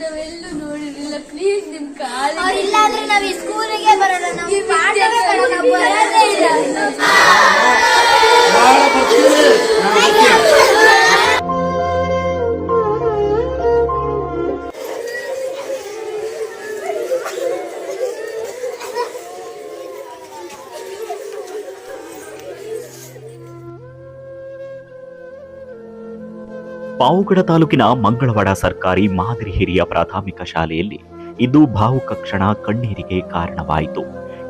ನಾವೆಲ್ಲೂ ನೋಡಿರಲಿಲ್ಲ. ಪ್ಲೀಸ್ ನಿಮ್ ಕಾಲ ಅವ್ರಿಲ್ಲ ಅಂದ್ರೆ ನಾವ್ ಈ ಸ್ಕೂಲಿಗೆ ಬರೋಣ ಪಾವುಗಡ ತಾಲೂಕಿನ ಮಂಗಳವಾಡ ಸರ್ಕಾರಿ ಮಾದರಿ ಹಿರಿಯ ಪ್ರಾಥಮಿಕ ಶಾಲೆಯಲ್ಲಿ ಇದು ಭಾವುಕ ಕ್ಷಣ ಕಣ್ಣೀರಿಗೆ ಕಾರಣವಾಯಿತು.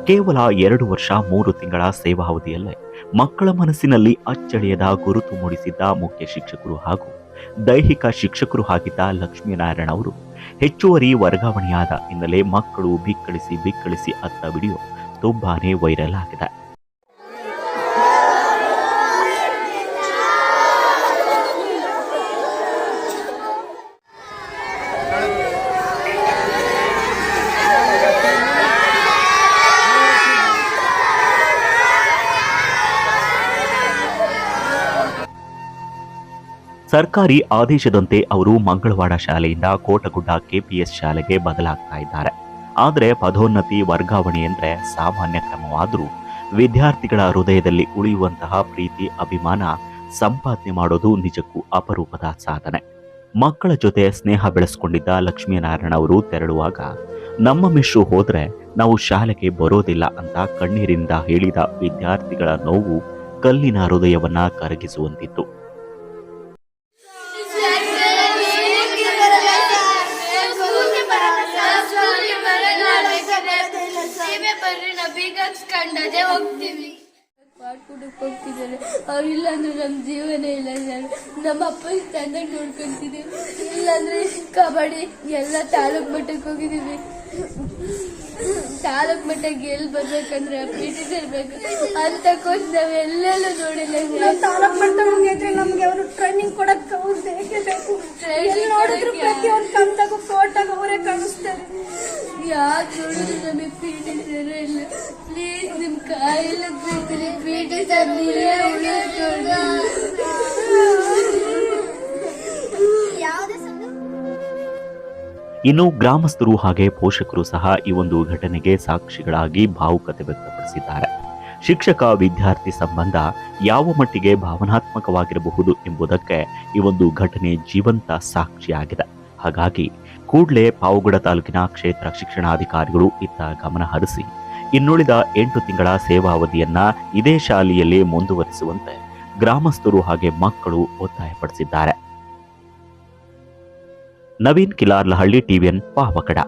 ಕೇವಲ ಎರಡು ವರ್ಷ ಮೂರು ತಿಂಗಳ ಸೇವಾವಧಿಯಲ್ಲೇ ಮಕ್ಕಳ ಮನಸ್ಸಿನಲ್ಲಿ ಅಚ್ಚಳಿಯದ ಗುರುತು ಮೂಡಿಸಿದ್ದ ಮುಖ್ಯ ಶಿಕ್ಷಕರು ಹಾಗೂ ದೈಹಿಕ ಶಿಕ್ಷಕರು ಆಗಿದ್ದ ಲಕ್ಷ್ಮೀನಾರಾಯಣ ಅವರು ಹೆಚ್ಚುವರಿ ವರ್ಗಾವಣೆಯಾದ ಹಿನ್ನೆಲೆ ಮಕ್ಕಳು ಬಿಕ್ಕಳಿಸಿ ಬಿಕ್ಕಳಿಸಿ ಅತ್ತ ವಿಡಿಯೋ ತುಂಬಾನೇ ವೈರಲ್ ಆಗಿದೆ. ಸರ್ಕಾರಿ ಆದೇಶದಂತೆ ಅವರು ಮಂಗಳವಾಡ ಶಾಲೆಯಿಂದ ಕೋಟಗುಡ್ಡ ಕೆಪಿಎಸ್ ಶಾಲೆಗೆ ಬದಲಾಗ್ತಾ ಇದ್ದಾರೆ. ಆದರೆ ಪದೋನ್ನತಿ ವರ್ಗಾವಣೆ ಎಂದರೆ ಸಾಮಾನ್ಯ ಕ್ರಮವಾದರೂ ವಿದ್ಯಾರ್ಥಿಗಳ ಹೃದಯದಲ್ಲಿ ಉಳಿಯುವಂತಹ ಪ್ರೀತಿ, ಅಭಿಮಾನ ಸಂಪಾದನೆ ಮಾಡೋದು ನಿಜಕ್ಕೂ ಅಪರೂಪದ ಸಾಧನೆ. ಮಕ್ಕಳ ಜೊತೆ ಸ್ನೇಹ ಬೆಳೆಸ್ಕೊಂಡಿದ್ದ ಲಕ್ಷ್ಮೀನಾರಾಯಣ ಅವರು ತೆರಳುವಾಗ, ನಮ್ಮ ಮಿಶ್ರು ಹೋದರೆ ನಾವು ಶಾಲೆಗೆ ಬರೋದಿಲ್ಲ ಅಂತ ಕಣ್ಣೀರಿಂದ ಹೇಳಿದ ವಿದ್ಯಾರ್ಥಿಗಳ ನೋವು ಕಲ್ಲಿನ ಹೃದಯವನ್ನ ಕರಗಿಸುವಂತಿತ್ತು. ಹಚ್ಕೊಂಡದೆ ಹೋಗ್ತೀವಿ. ಮಾಡ್ಕೊಡಕ್ ಹೋಗ್ತಿದ್ದಾರೆ ಅವ್ರು ಇಲ್ಲಾಂದ್ರೆ ನಮ್ಮ ಜೀವನ ಇಲ್ಲ ಸರ್. ನಮ್ಮ ಅಪ್ಪ ಚೆನ್ನಾಗಿ ನೋಡ್ಕೊಂತಿದೀವಿ ಇಲ್ಲಾಂದ್ರೆ ಕಬಡ್ಡಿ ಎಲ್ಲ ತಾಲೂಕ್ ಮಟ್ಟಕ್ಕೆ ಹೋಗಿದೀವಿ ತಾಲೂಕ್ ಮಟ್ಟಕ್ಕೆ ಎಲ್ಲಿ ಬರ್ಬೇಕಂದ್ರೆ ಪಿ ಟಿ ಇರ್ಬೇಕು ಅಂತ ಕೋಚ್ ನಾವೆಲ್ಲೆಲ್ಲೂ ನೋಡಿಲ್ಲ. ನಾವ್ ತಾಲೂಕ್ ಮಟ್ಟ ಹೋಗಿದ್ರೆ ನಮ್ಗೆ ಅವರು ಯಾಕೆ ನೋಡಿದ್ರು ನಮಗೆ ಪಿ ಟಿ ಸರ್ ಇಲ್ಲ. ಪ್ಲೀಸ್ ನಿಮ್ ಕಾಯಿಲ್ಲ ಬೀಳ್ತೀನಿ ಪಿ ಟಿ ಸರ್ ನೀವೇ ಉಳಿಸ್ಕೊಡಿ ಇನ್ನು ಗ್ರಾಮಸ್ಥರು ಹಾಗೆ ಪೋಷಕರು ಸಹ ಈ ಒಂದು ಘಟನೆಗೆ ಸಾಕ್ಷಿಗಳಾಗಿ ಭಾವುಕತೆ ವ್ಯಕ್ತಪಡಿಸಿದ್ದಾರೆ. ಶಿಕ್ಷಕ ವಿದ್ಯಾರ್ಥಿ ಸಂಬಂಧ ಯಾವ ಮಟ್ಟಿಗೆ ಭಾವನಾತ್ಮಕವಾಗಿರಬಹುದು ಎಂಬುದಕ್ಕೆ ಈ ಒಂದು ಘಟನೆ ಜೀವಂತ ಸಾಕ್ಷಿಯಾಗಿದೆ. ಹಾಗಾಗಿ ಕೂಡಲೇ ಪಾವುಗಡ ತಾಲೂಕಿನ ಕ್ಷೇತ್ರ ಶಿಕ್ಷಣಾಧಿಕಾರಿಗಳು ಇತ್ತ ಗಮನ ಹರಿಸಿ, ಇನ್ನುಳಿದ ಎಂಟು ತಿಂಗಳ ಸೇವಾವಧಿಯನ್ನ ಇದೇ ಶಾಲೆಯಲ್ಲಿ ಮುಂದುವರಿಸುವಂತೆ ಗ್ರಾಮಸ್ಥರು ಹಾಗೆ ಮಕ್ಕಳು ಒತ್ತಾಯಪಡಿಸಿದ್ದಾರೆ. ನವೀನ್ ಕಿಲಾರ್ಲಹಳ್ಳಿ ಟಿವಿಎನ್ ಪಾವಗಡ